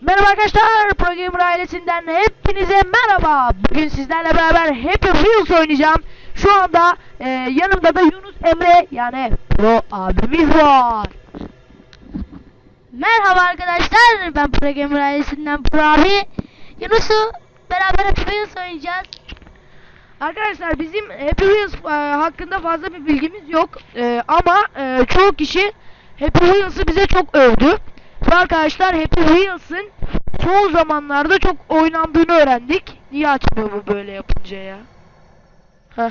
Merhaba arkadaşlar, Pro ailesinden hepinize merhaba. Bugün sizlerle beraber Happy Wheels oynayacağım. Şu anda e, yanımda da Yunus Emre yani Pro abimiz var. Merhaba arkadaşlar. Ben Pro Gamer ailesinden Pro abi. Yunus'u beraber Happy Wheels oynayacağız. Arkadaşlar bizim Happy Wheels e, hakkında fazla bir bilgimiz yok. E, ama e, çoğu kişi Happy Wheels'ı bize çok övdü. Ve arkadaşlar Happy Wheels'ın son zamanlarda çok oynandığını öğrendik. Niye açmıyor bu böyle yapınca ya? Heh.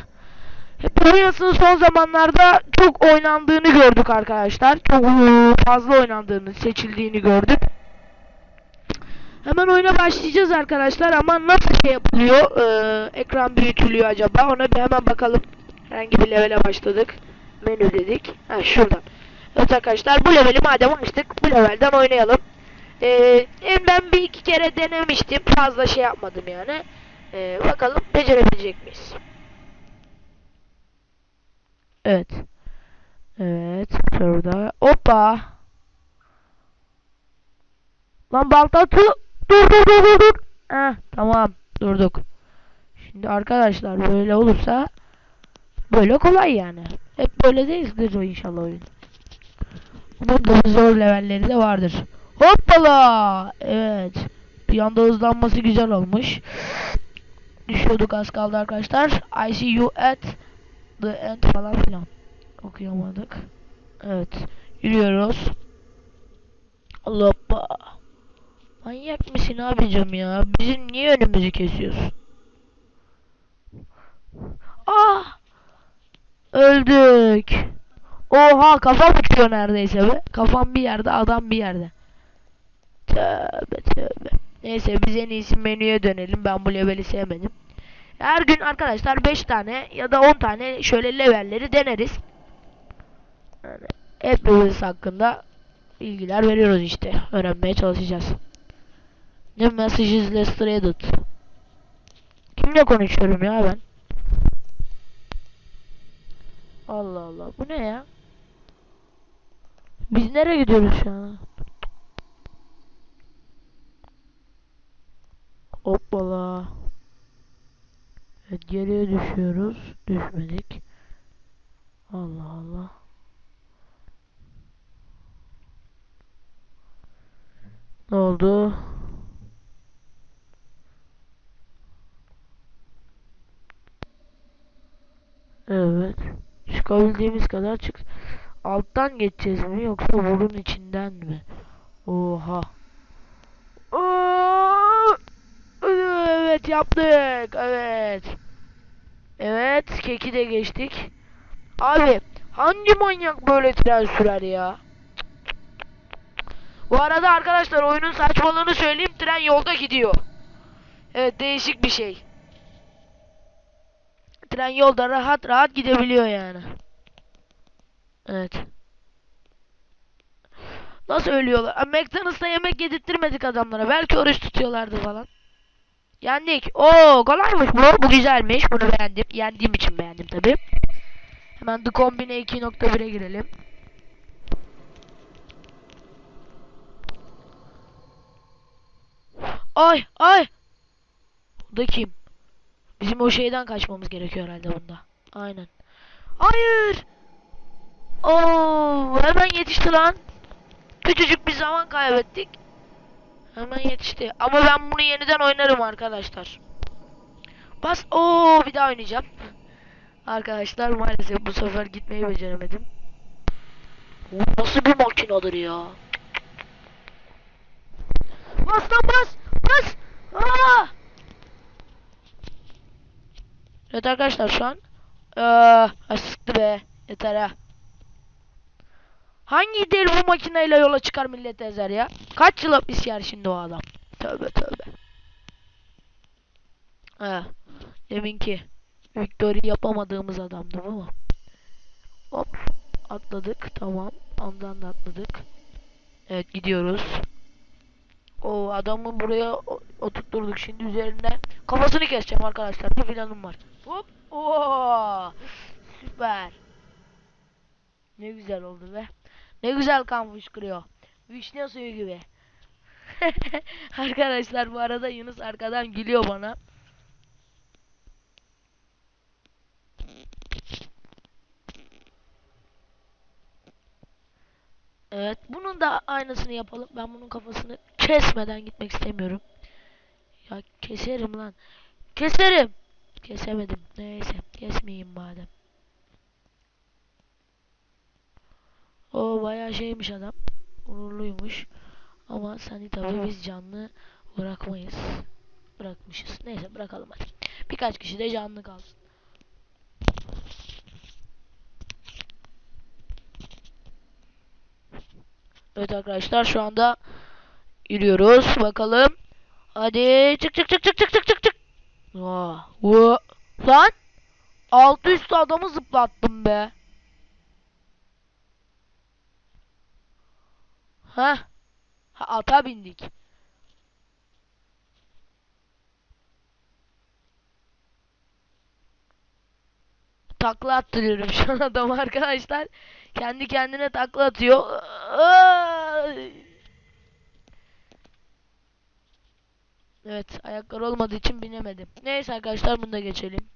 Happy Wheels'ın son zamanlarda çok oynandığını gördük arkadaşlar. Çok fazla oynandığını, seçildiğini gördük. Hemen oyuna başlayacağız arkadaşlar ama nasıl şey yapılıyor? Ee, ekran büyütülüyor acaba? Ona bir hemen bakalım. Herhangi bir levele başladık. Menü dedik. Ha şuradan. Evet arkadaşlar bu leveli madem açtık bu levelden oynayalım. Ee, ben bir iki kere denemiştim. Fazla şey yapmadım yani. Ee, bakalım becerebilecek miyiz? Evet. Evet. Şurada. Hoppa. Lan balta tu. Dur dur dur dur dur. Heh, tamam durduk. Şimdi arkadaşlar böyle olursa böyle kolay yani. Hep böyle değildir o inşallah oyun. Bunda zor levelleri de vardır. Hoppala. Evet. Bir anda hızlanması güzel olmuş. Düşüyorduk az kaldı arkadaşlar. I see you at the end falan filan. Okuyamadık. Evet. Yürüyoruz. Allah hoppa. Manyak mısın abicim ya? Bizim niye önümüzü kesiyorsun? Ah! Öldük. Oha kafam uçuyor neredeyse be. Kafam bir yerde adam bir yerde. Tövbe tövbe. Neyse biz en iyisi menüye dönelim. Ben bu leveli sevmedim. Her gün arkadaşlar 5 tane ya da 10 tane şöyle levelleri deneriz. Yani hepimiz hakkında bilgiler veriyoruz işte. Öğrenmeye çalışacağız. Ne messages illustrated. Kimle konuşuyorum ya ben? Allah Allah. Bu ne ya? Biz nereye gidiyoruz şu an? Hoppala. Evet geriye düşüyoruz. Düşmedik. Allah Allah. Ne oldu? Evet. Çıkabildiğimiz kadar çık. Alttan geçeceğiz mi yoksa burun içinden mi? Oha. Oo! Evet yaptık. Evet. Evet keki de geçtik. Abi hangi manyak böyle tren sürer ya? Bu arada arkadaşlar oyunun saçmalığını söyleyeyim tren yolda gidiyor. Evet değişik bir şey. Tren yolda rahat rahat gidebiliyor yani. Evet. Nasıl ölüyorlar? McDonald's'ta yemek yedirttirmedik adamlara. Belki oruç tutuyorlardı falan. Yendik. Oo kolaymış bu. Bu güzelmiş. Bunu beğendim. Yendiğim için beğendim tabi. Hemen The Combine 2.1'e girelim. Ay ay. Bu da kim? Bizim o şeyden kaçmamız gerekiyor herhalde bunda. Aynen. Hayır. Oo, hemen yetişti lan. Küçücük bir zaman kaybettik. Hemen yetişti. Ama ben bunu yeniden oynarım arkadaşlar. Bas. Oo, bir daha oynayacağım. Arkadaşlar maalesef bu sefer gitmeyi beceremedim. Bu nasıl bir makinedir ya? Bas lan bas. Bas. Aa! Evet arkadaşlar şu an Eee sıktı be yeter ha Hangi değil bu makineyle yola çıkar millet ezer ya Kaç yıl hapis yer şimdi o adam Tövbe tövbe He Deminki Victory yapamadığımız adamdı ama Hop atladık tamam Ondan da atladık Evet gidiyoruz O adamı buraya oturtturduk şimdi üzerine. Kafasını keseceğim arkadaşlar. Bir planım var. Hop. Oo. Süper. Ne güzel oldu be. Ne güzel kan fışkırıyor. Vişne suyu gibi. arkadaşlar bu arada Yunus arkadan gülüyor bana. Evet, bunun da aynısını yapalım. Ben bunun kafasını kesmeden gitmek istemiyorum. Ya keserim lan. Keserim. Kesemedim. Neyse, kesmeyeyim madem. O bayağı şeymiş adam. Onurluymuş. Ama seni tabii biz canlı bırakmayız. Bırakmışız. Neyse bırakalım hadi. Birkaç kişi de canlı kalsın. Evet arkadaşlar şu anda yürüyoruz. Bakalım. Hadi çık çık çık çık çık çık çık çık. Aa, Lan altı üstü adamı zıplattım be. Ha? Ha ata bindik. Takla attırıyorum şu an adam arkadaşlar. Kendi kendine takla atıyor. Evet ayakları olmadığı için binemedim. Neyse arkadaşlar bunu da geçelim.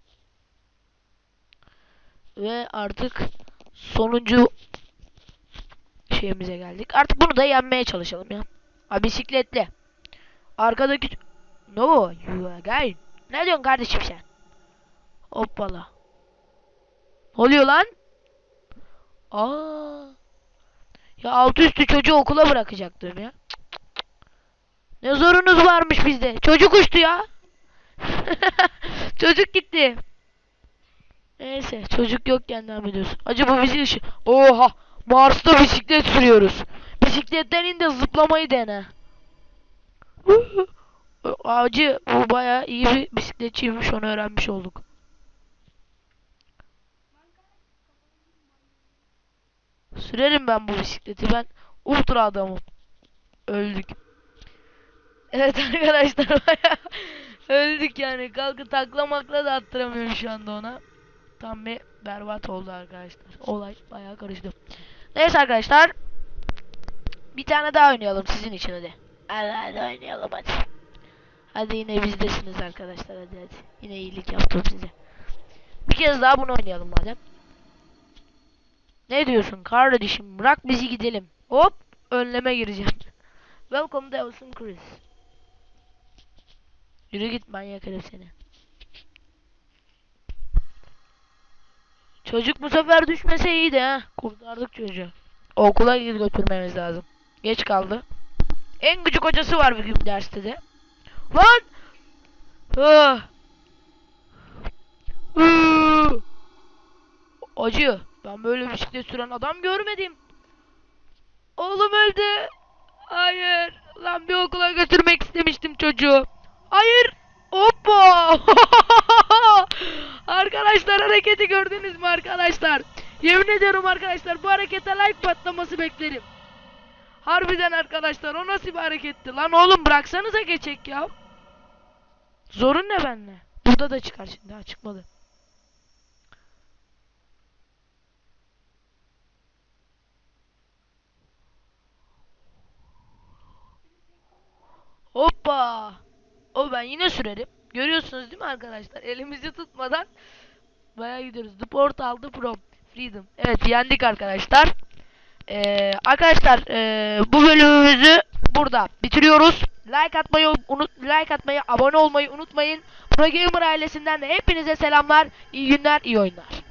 Ve artık sonuncu şeyimize geldik. Artık bunu da yenmeye çalışalım ya. Ha bisikletli. Arkadaki... No you again. Ne diyorsun kardeşim sen? Hoppala. Ne oluyor lan? Aa. Ya altı üstü çocuğu okula bırakacaktım ya. Cık cık. Ne zorunuz varmış bizde. Çocuk uçtu ya. çocuk gitti. Neyse çocuk yokken devam ediyoruz. Acaba bizi işi... Oha! Mars'ta bisiklet sürüyoruz. Bisikletten in de zıplamayı dene. Acı bu bayağı iyi bir bisikletçiymiş onu öğrenmiş olduk. Sürerim ben bu bisikleti. Ben ultra adamım. Öldük. Evet arkadaşlar öldük yani. Kalkıp taklamakla da attıramıyorum şu anda ona. Tam bir berbat oldu arkadaşlar. Olay bayağı karıştı. Neyse arkadaşlar. Bir tane daha oynayalım sizin için hadi. Hadi hadi oynayalım hadi. Hadi yine bizdesiniz arkadaşlar hadi hadi. Yine iyilik yaptım size. Bir kez daha bunu oynayalım madem. Ne diyorsun kardeşim? Bırak bizi gidelim. Hop önleme gireceğim. Welcome to Awesome Chris. Yürü git manyak herif seni. Çocuk bu sefer düşmese iyiydi ha. Kurtardık çocuğu. Okula gidip götürmemiz lazım. Geç kaldı. En küçük hocası var bugün derste de. Lan! Ah! Iıı! Acı. Ben böyle bisiklet süren adam görmedim. Oğlum öldü. Hayır. Lan bir okula götürmek istemiştim çocuğu. Hayır. Hoppa. arkadaşlar hareketi gördünüz mü arkadaşlar? Yemin ediyorum arkadaşlar bu harekete like patlaması beklerim. Harbiden arkadaşlar o nasıl bir hareketti lan oğlum bıraksanıza geçek ya. Zorun ne benle? Burada da çıkar şimdi ha çıkmadı. Hoppa. O ben yine sürerim. Görüyorsunuz değil mi arkadaşlar? Elimizi tutmadan bayağı gidiyoruz. The Portal, The From, Freedom. Evet yendik arkadaşlar. Ee, arkadaşlar ee, bu bölümümüzü burada bitiriyoruz. Like atmayı unut like atmayı, abone olmayı unutmayın. Pro Gamer ailesinden de hepinize selamlar. İyi günler, iyi oyunlar.